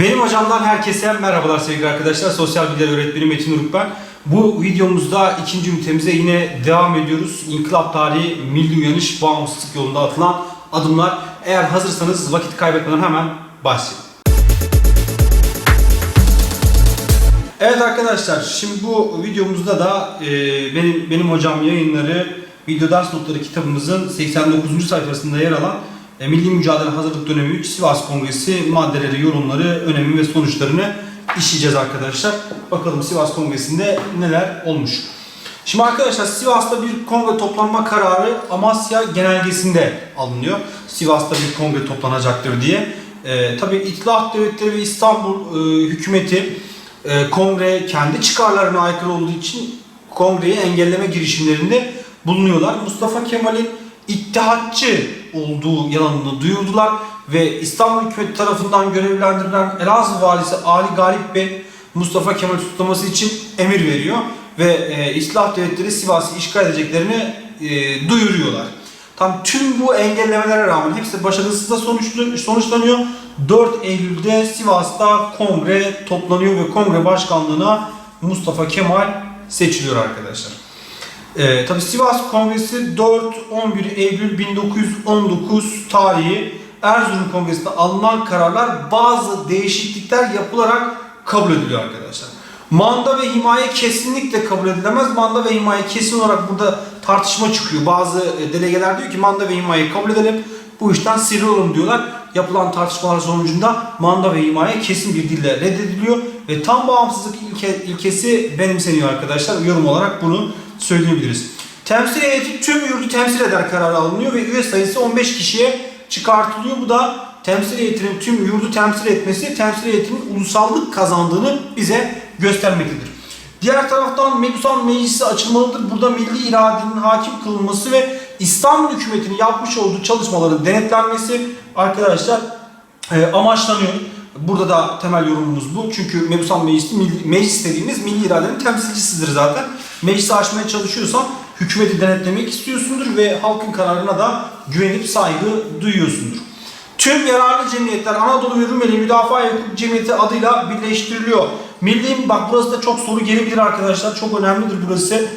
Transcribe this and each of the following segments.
Benim hocamdan herkese merhabalar sevgili arkadaşlar. Sosyal bilgiler öğretmeni Metin Uruk ben. Bu videomuzda ikinci ünitemize yine devam ediyoruz. İnkılap tarihi, milli uyanış, bağımsızlık yolunda atılan adımlar. Eğer hazırsanız vakit kaybetmeden hemen başlayalım. Evet arkadaşlar, şimdi bu videomuzda da e, benim benim hocam yayınları video ders notları kitabımızın 89. sayfasında yer alan e, Milli Mücadele Hazırlık Dönemi 3 Sivas Kongresi maddeleri, yorumları, önemi ve sonuçlarını işleyeceğiz arkadaşlar. Bakalım Sivas Kongresi'nde neler olmuş. Şimdi arkadaşlar Sivas'ta bir kongre toplanma kararı Amasya genelgesinde alınıyor. Sivas'ta bir kongre toplanacaktır diye. E, Tabi İtilaf Devletleri ve İstanbul e, hükümeti e, kongre kendi çıkarlarına aykırı olduğu için kongreyi engelleme girişimlerinde bulunuyorlar. Mustafa Kemal'in ittihatçı olduğu yalanını duyurdular ve İstanbul hükümeti tarafından görevlendirilen Elazığ valisi Ali Galip Bey Mustafa Kemal tutulması için emir veriyor ve e, İslah devletleri Sivas'ı işgal edeceklerini e, duyuruyorlar. Tam tüm bu engellemelere rağmen hepsi başarısızla sonuçlu, sonuçlanıyor. 4 Eylül'de Sivas'ta kongre toplanıyor ve kongre başkanlığına Mustafa Kemal seçiliyor arkadaşlar. Ee, tabi Sivas Kongresi 4-11 Eylül 1919 tarihi Erzurum Kongresi'nde alınan kararlar bazı değişiklikler yapılarak kabul ediliyor arkadaşlar. Manda ve himaye kesinlikle kabul edilemez. Manda ve himaye kesin olarak burada tartışma çıkıyor. Bazı e, delegeler diyor ki manda ve himaye kabul edelim. Bu işten sıyrılalım diyorlar. Yapılan tartışmalar sonucunda manda ve himaye kesin bir dille reddediliyor ve tam bağımsızlık ilke, ilkesi benimseniyor arkadaşlar. Yorum olarak bunu söyleyebiliriz. Temsil heyeti tüm yurdu temsil eder kararı alınıyor ve üye sayısı 15 kişiye çıkartılıyor. Bu da temsil heyetinin tüm yurdu temsil etmesi, temsil heyetinin ulusallık kazandığını bize göstermektedir. Diğer taraftan Mebusan Meclisi açılmalıdır. Burada milli iradenin hakim kılınması ve İstanbul hükümetinin yapmış olduğu çalışmaların denetlenmesi arkadaşlar e, amaçlanıyor. Burada da temel yorumumuz bu. Çünkü Mebusan Meclisi, meclis dediğimiz milli iradenin temsilcisidir zaten. Meclisi aşmaya çalışıyorsan hükümeti denetlemek istiyorsundur ve halkın kararına da güvenip saygı duyuyorsundur. Tüm yararlı cemiyetler Anadolu ve Rumeli Müdafaa Hukuk Cemiyeti adıyla birleştiriliyor. Milli, bak burası da çok soru gelebilir arkadaşlar. Çok önemlidir burası.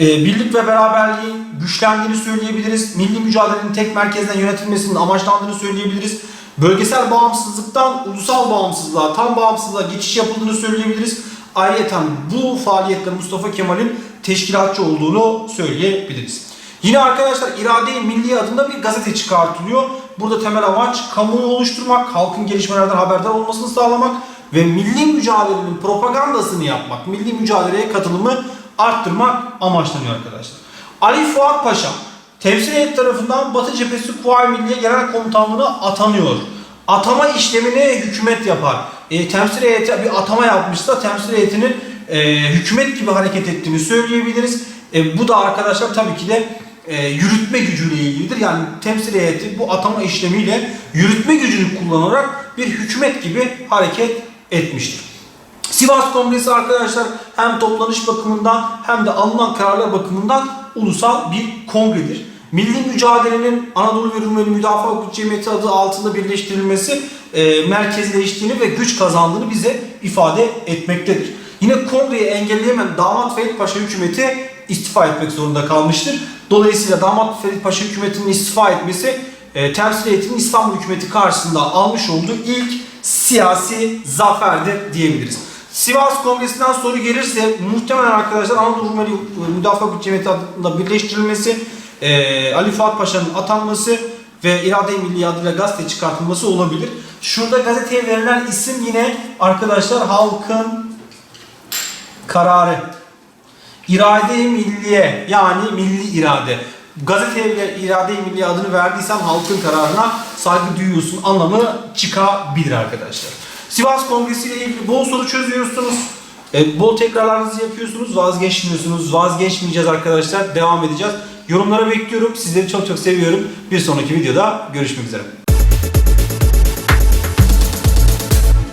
Ee, birlik ve beraberliğin güçlendiğini söyleyebiliriz. Milli mücadelenin tek merkezden yönetilmesinin amaçlandığını söyleyebiliriz. Bölgesel bağımsızlıktan ulusal bağımsızlığa, tam bağımsızlığa geçiş yapıldığını söyleyebiliriz. Ayrıca bu faaliyette Mustafa Kemal'in teşkilatçı olduğunu söyleyebiliriz. Yine arkadaşlar irade Milli adında bir gazete çıkartılıyor. Burada temel amaç kamuoyu oluşturmak, halkın gelişmelerden haberdar olmasını sağlamak ve milli mücadelenin propagandasını yapmak, milli mücadeleye katılımı arttırmak amaçlanıyor arkadaşlar. Ali Fuat Paşa temsil heyet tarafından Batı Cephesi Kuvayi Milliye Genel Komutanlığı'na atanıyor. Atama işlemini hükümet yapar. E, temsil heyeti bir atama yapmışsa temsil heyetinin e, hükümet gibi hareket ettiğini söyleyebiliriz. E, bu da arkadaşlar tabii ki de e, yürütme gücüyle ilgilidir. Yani temsil heyeti bu atama işlemiyle yürütme gücünü kullanarak bir hükümet gibi hareket etmiştir. Sivas Kongresi arkadaşlar hem toplanış bakımından hem de alınan kararlar bakımından ulusal bir kongredir. Milli mücadelenin Anadolu ve Rumeli Müdafaa Hukuk Cemiyeti adı altında birleştirilmesi e, merkezleştiğini ve güç kazandığını bize ifade etmektedir. Yine kongreyi engelleyemeyen Damat Ferit Paşa hükümeti istifa etmek zorunda kalmıştır. Dolayısıyla Damat Ferit Paşa hükümetinin istifa etmesi e, temsil heyetinin İstanbul hükümeti karşısında almış olduğu ilk siyasi zaferdir diyebiliriz. Sivas Kongresi'nden soru gelirse muhtemelen arkadaşlar Anadolu Rumeli Müdafaa Hukuk Cemiyeti adında birleştirilmesi, e, Ali Fuat Paşa'nın atanması ve İrade-i Milli adıyla gazete çıkartılması olabilir. Şurada gazeteye verilen isim yine arkadaşlar halkın kararı. İrade-i milliye yani milli irade. Gazeteye irade-i milliye adını verdiysen halkın kararına saygı duyuyorsun anlamı çıkabilir arkadaşlar. Sivas Kongresi ile ilgili bol soru çözüyorsunuz. E, bol tekrarlarınızı yapıyorsunuz. Vazgeçmiyorsunuz. Vazgeçmeyeceğiz arkadaşlar. Devam edeceğiz. Yorumlara bekliyorum. Sizleri çok çok seviyorum. Bir sonraki videoda görüşmek üzere.